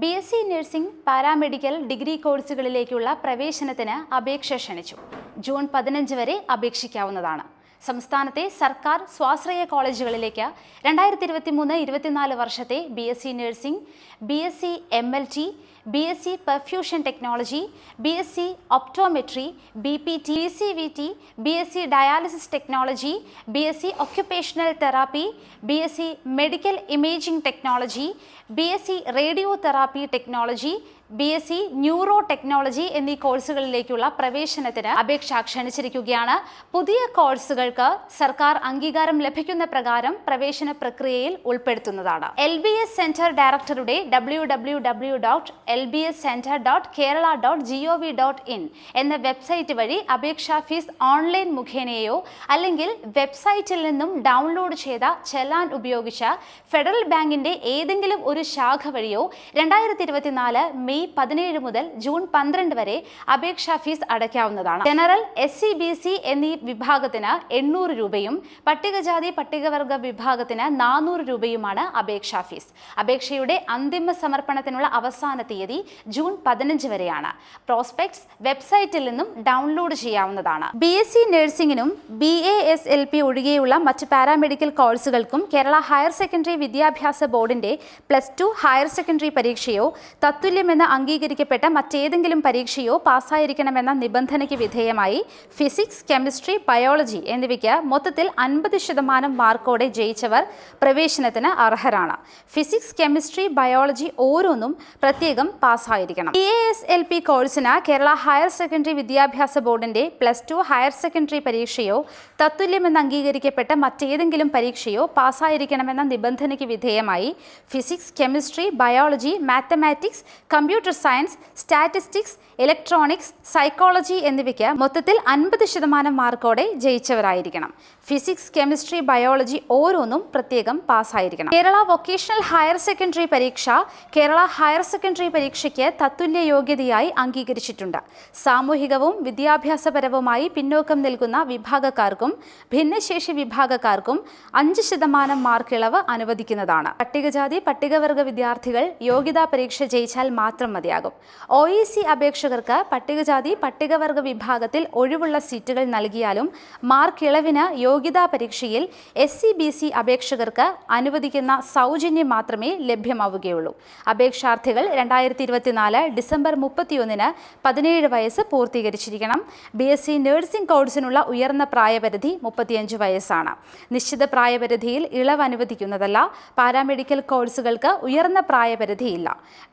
B S C nursing paramedical degree കോഴ്സുകളിലേക്കുള്ള പ്രവേശനത്തിന് അപേക്ഷ ക്ഷണിച്ചു. ജൂൺ പതിനഞ്ച് വരെ അപേക്ഷിക്കാവുന്നതാണ്. സംസ്ഥാനത്തെ സർക്കാർ സ്വാശ്രയ കോളേജുകളിലേക്ക് രണ്ടായിരത്തി ഇരുപത്തി മൂന്ന് ഇരുപത്തിനാല് വർഷത്തെ B S C nursing B S C M L T B S C perfusion technology B S C optometry B P T C V T B S C dialysis technology B S C occupational therapy B S C medical imaging technology B S C radio therapy technology B S C neuro technology എന്നീ കോഴ്സുകളിലേക്കുള്ള പ്രവേശനത്തിന് അപേക്ഷ ക്ഷണിച്ചിരിക്കുകയാണ്. പുതിയ കോഴ്സുകൾക്ക് സർക്കാർ അംഗീകാരം ലഭിക്കുന്ന പ്രകാരം പ്രവേശന പ്രക്രിയയിൽ ഉൾപ്പെടുത്തുന്നതാണ്. എൽ ബി എസ് സെന്റർ ഡയറക്ടറുടെ W W W dot B S centre dot Kerala dot G O V dot in എന്ന വെബ്സൈറ്റ് വഴി അപേക്ഷാ ഫീസ് ഓൺലൈൻ മുഖേനയോ അല്ലെങ്കിൽ വെബ്സൈറ്റിൽ നിന്നും ഡൗൺലോഡ് ചെയ്ത ചെലാൻ ഉപയോഗിച്ച ഫെഡറൽ ബാങ്കിന്റെ ഏതെങ്കിലും ഒരു ശാഖ വഴിയോ രണ്ടായിരത്തി ഇരുപത്തിനാല് മെയ് പതിനേഴ് മുതൽ ജൂൺ പന്ത്രണ്ട് വരെ അപേക്ഷാ fees അടയ്ക്കാവുന്നതാണ്. General S C B C എന്നീ വിഭാഗത്തിന് എണ്ണൂറ് രൂപയും പട്ടികജാതി പട്ടികവർഗ വിഭാഗത്തിന് നാനൂറ് രൂപയുമാണ് അപേക്ഷാ ഫീസ്. അപേക്ഷയുടെ അന്തിമ സമർപ്പണത്തിനുള്ള അവസാന തീയതി ജൂൺ പതിനഞ്ച് വരെയാണ്. പ്രോസ്പെക്ട്സ് വെബ്സൈറ്റിൽ നിന്നും ഡൗൺലോഡ് ചെയ്യാവുന്നതാണ്. B S C നഴ്സിംഗിനും B A S L P ഒഴികെയുള്ള മറ്റ് പാരാമെഡിക്കൽ കോഴ്സുകൾക്കും കേരള ഹയർ സെക്കൻഡറി വിദ്യാഭ്യാസ ബോർഡിന്റെ പ്ലസ് ടു ഹയർ സെക്കൻഡറി പരീക്ഷയോ തത്തുല്യമെന്ന് അംഗീകരിക്കപ്പെട്ട മറ്റേതെങ്കിലും പരീക്ഷയോ പാസ്സായിരിക്കണമെന്ന നിബന്ധനയ്ക്ക് വിധേയമായി ഫിസിക്സ് കെമിസ്ട്രി ബയോളജി എന്നിവയ്ക്ക് മൊത്തത്തിൽ അൻപത് ശതമാനം മാർക്കോടെ ജയിച്ചവർ പ്രവേശനത്തിന് അർഹരാണ്. ഫിസിക്സ് കെമിസ്ട്രി ബയോളജി ഓരോന്നും പ്രത്യേകം പാസ്സായിരിക്കണം. ഇ എസ് എൽ പി കോഴ്സിന് കേരള ഹയർ സെക്കൻഡറി വിദ്യാഭ്യാസ ബോർഡിന്റെ പ്ലസ് ടു ഹയർ സെക്കൻഡറി പരീക്ഷയോ തത്തുല്യമെന്ന് അംഗീകരിക്കപ്പെട്ട മറ്റേതെങ്കിലും പരീക്ഷയോ പാസ്സായിരിക്കണമെന്ന നിബന്ധനയ്ക്ക് വിധേയമായി physics chemistry biology mathematics computer science statistics electronics psychology എന്നിവയ്ക്ക് മൊത്തത്തിൽ അൻപത് ശതമാനം മാർക്കോടെ ജയിച്ചവരായിരിക്കണം. ഫിസിക്സ് കെമിസ്ട്രി ബയോളജി ഓരോന്നും പ്രത്യേകം പാസ്സായിരിക്കണം. കേരള വൊക്കേഷണൽ ഹയർ സെക്കൻഡറി പരീക്ഷ കേരള ഹയർ സെക്കൻഡറി പരീക്ഷയ്ക്ക് തത്തുല്യ യോഗ്യതയായി അംഗീകരിച്ചിട്ടുണ്ട്. സാമൂഹികവും വിദ്യാഭ്യാസപരവുമായി പിന്നോക്കം നിൽക്കുന്ന വിഭാഗക്കാർക്കും ഭിന്നശേഷി വിഭാഗക്കാർക്കും അഞ്ച് ശതമാനം മാർക്കിളവ് അനുവദിക്കുന്നതാണ്. പട്ടികജാതി പട്ടികവർഗ വിദ്യാർത്ഥികൾ യോഗ്യതാ പരീക്ഷ ജയിച്ചാൽ മാത്രം മതിയാകും. ഒ ഇ സി അപേക്ഷകർക്ക് പട്ടികജാതി പട്ടികവർഗ വിഭാഗത്തിൽ ഒഴിവുള്ള സീറ്റുകൾ നൽകിയാലും മാർക്ക് ഇളവിന് യോഗ്യതാ പരീക്ഷയിൽ എസ് സി ബി സി അപേക്ഷകർക്ക് അനുവദിക്കുന്ന സൗജന്യം മാത്രമേ ലഭ്യമാവുകയുള്ളൂ. അപേക്ഷാർത്ഥികൾ രണ്ടായിരത്തി ഇരുപത്തിനാല് ഡിസംബർ മുപ്പത്തിയൊന്നിന് പതിനേഴ് വയസ്സ് പൂർത്തീകരിച്ചിരിക്കണം. ബി എസ് സി നഴ്സിംഗ് കോഴ്സിനുള്ള ഉയർന്ന പ്രായപരിധി മുപ്പത്തിയഞ്ച് വയസ്സാണ്. നിശ്ചിത പ്രായപരിധിയിൽ ഇളവ് അനുവദിക്കുന്നതല്ല പാരാമെഡിക്കൽ കോഴ്സുകൾക്ക് ഉയർന്ന പ്രായപരിധിയില്ല.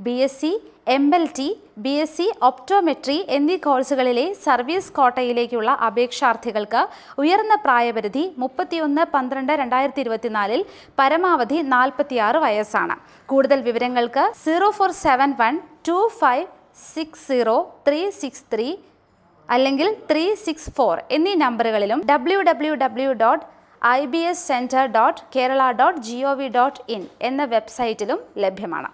B S C M L T B S C optometry എന്നീ കോഴ്സുകളിലെ സർവീസ് കോട്ടയിലേക്കുള്ള അപേക്ഷാർത്ഥികൾക്ക് ഉയർന്ന പ്രായപരിധി മുപ്പത്തിയൊന്ന് പന്ത്രണ്ട് രണ്ടായിരത്തി ഇരുപത്തിനാലിൽ പരമാവധി നാൽപ്പത്തിയാറ് വയസ്സാണ്. കൂടുതൽ വിവരങ്ങൾക്ക് zero four seven one two five six zero three six three അല്ലെങ്കിൽ ത്രീ സിക്സ് ഫോർ എന്നീ നമ്പറുകളിലും W W W dot I B S centre dot Kerala dot G O V dot in എന്ന വെബ്സൈറ്റിലും ലഭ്യമാണ്.